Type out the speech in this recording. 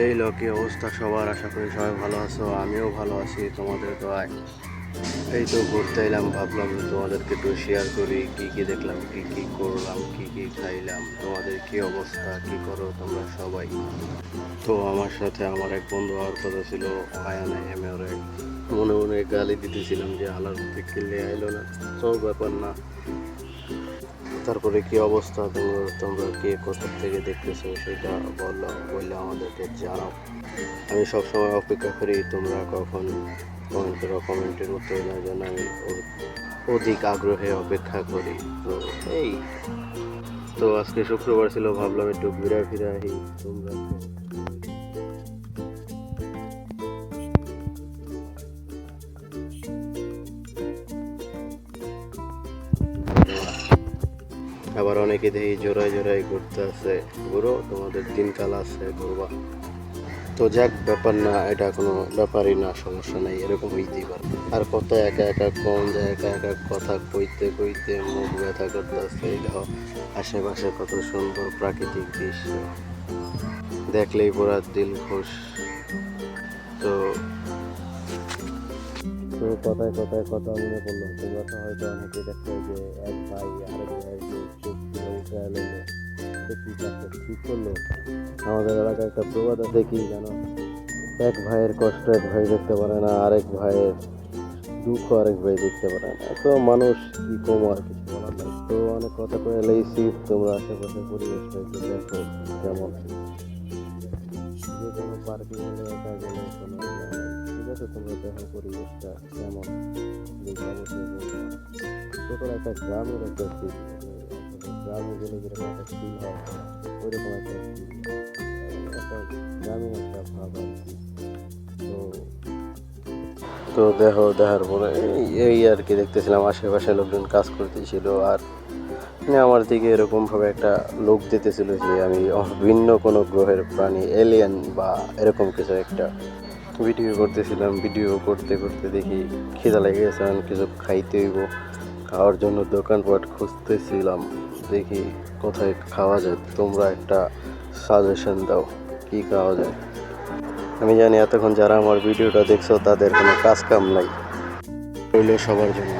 এই লোকি অবস্থা সবার, আশা করি সবাই ভালো আছো, আমিও ভালো আছি, তোমাদের দোয়ায়। এই তো ঘুরতে এলাম, ভাবলাম তোমাদেরকে একটু শেয়ার করি, কি কি দেখলাম, কি কি করলাম, কি কি খাইলাম, তোমাদের কি অবস্থা, কি করো তোমরা সবাই? তো আমার সাথে আমার এক বন্ধু হওয়ার কথা ছিল, আয়ানা এমে মনে মনে গালি দিতেছিলাম যে আলার খেললে আইলো না তো ব্যাপার না। তারপরে কি অবস্থা? তোমরা তোমরা কে কোথা থেকে দেখতেছো? সেটা বলল বললে আমাদেরকে জানাও। আমি সবসময় অপেক্ষা করি, তোমরা কখন কমেন্ট করো, কমেন্টের উত্তর দেওয়ার জন্য আমি অধিক আগ্রহে অপেক্ষা করি। তো এই। তো আজকে শুক্রবার ছিল, ভাবলাম একটু ঘুরে ফিরে আহি তোমরা আবার অনেকে দেখি জোড়ায় জোড়ায় ঘুরতে আছে ঘুরো তোমাদের দিনকাল আছে, ঘুরবা। তো যাক, ব্যাপার না, এটা কোনো ব্যাপারই না, সমস্যা নাই, এরকম হইতেই পারে। আর কত একা একা কম যায় একা একা কথা কইতে কইতে মুখ ব্যথা করতে আসছে এটাও আশেপাশে কত সুন্দর প্রাকৃতিক দৃশ্য। দেখলেই পুরা দিল খুশ। তো কথায় কথায় কথা মনে পড়ল, তোমরা তো হয়তো অনেকে দেখছ যে এক ভাই আরেক এলো সে কি কাজটা ঠিক করল? আমাদের এলাকায় একটা প্রবাদ আছে কি জানো? এক ভাইয়ের কষ্ট এক ভাই দেখতে পারে না, আরেক ভাইয়ের দুঃখ আরেক ভাই দেখতে পারে না। তো মানুষ কি কম আর কিছু বলার নাই। তো অনেক কথা কয়ে এলেইছি তোমরা আশেপাশে পরিবেশটা একটু দেখো কেমন। যে কোনো পার্কে গেলে একা গেলে কোনো ঠিক আছে, তোমরা দেখো পরিবেশটা কেমন। ছোটোর একটা গ্রামের একটা ফিল গ্রামে গেলে যেরকম একটা ফিল হয় একটা একটা গ্রামীণ একটা ভাব আর কি তো তো দেখো, দেখার পরে এই- আর কি দেখতেছিলাম, আশেপাশে লোকজন কাজ করতেছিল আর মানে আমার দিকে এরকমভাবে একটা লোক দিতেছিল যে আমি ভিন্ন কোনো গ্রহের প্রাণী এলিয়েন বা এরকম কিছু একটা ভিডিও করতেছিলাম। ভিডিও করতে করতে দেখি খিদা লেগে গেছে কিছু খাইতে হইব, খাওয়ার জন্য দোকানপাট খুঁজতেছিলাম। দেখি কোথায় খাওয়া যায়। তোমরা একটা সাজেশন দাও, কি খাওয়া যায়। আমি জানি এতক্ষণ যারা আমার ভিডিওটা দেখছ, তাদের কোনো কাজ কাম নাই। রইল সবার জন্য।